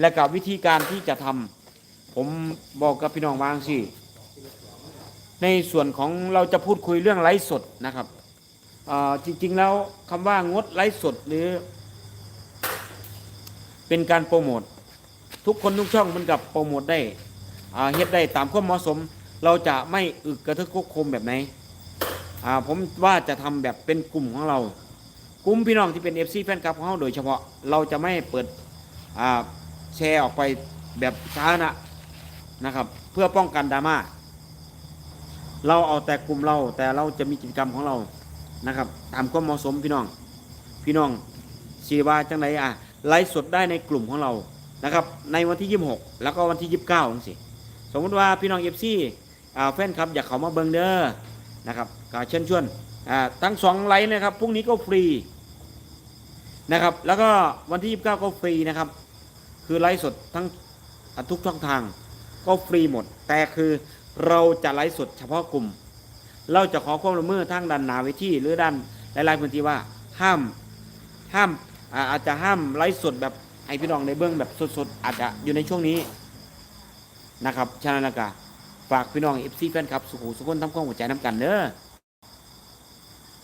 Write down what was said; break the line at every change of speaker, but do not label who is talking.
และกับวิธีการที่จะทำผมบอกกับพี่น้องวาจั่งสิในส่วนของเราจะพูดคุยเรื่องไลฟ์สดนะครับจริงๆแล้วคำว่างดไลฟ์สดหรือ เป็นการโปรโมททุกคนทุกช่องมันกับโปรโมทได้เฮ็ดได้ตามความเหมาะสม เราจะไม่อึกกระทึกคุกคมแบบไหนผมว่าจะทำแบบเป็นกลุ่มของเรา กลุ่มพี่น้องที่เป็น FC แฟนคลับของเราโดยเฉพาะเราจะไม่เปิด แชร์ออกไปแบบสาธารณะนะครับ เพื่อป้องกันดราม่าเราเอาแต่กลุ่มเราแต่เราจะมีกิจกรรมของเรานะครับตามความเหมาะสมพี่น้อง พี่น้องสีว่าจังไรอะไลฟ์สดได้ในกลุ่มของเรานะครับในวันที่ 26 แล้วก็วันที่ 29จังสิสมมติว่าพี่น้อง FC อ่าแฟนคลับอยากเข้ามาเบิงเด้อนะครับก็เชิญชวนทั้งสองไลฟ์นะครับพรุ่งนี้ก็ฟรีนะครับแล้วก็วันที่ 29 ก็ฟรีนะครับ คือไลฟ์สดทั้งทุกช่องทาง ก็ฟรีหมด แต่คือเราจะไลฟ์สดเฉพาะกลุ่ม เราจะขอความร่วมมือทางด้านหนาเวทีหรือด้านหลายๆพื้นที่ว่าห้ามห้ามอาจจะห้ามไลฟ์สดแบบให้พี่น้องในเบื้องแบบสดๆอาจจะอยู่ในช่วงนี้นะครับฉะนั้นแล้วก็ฝากพี่น้องเอฟซีแฟนคลับสุขุสุขคนทำความหัวใจน้ำกันเด้อ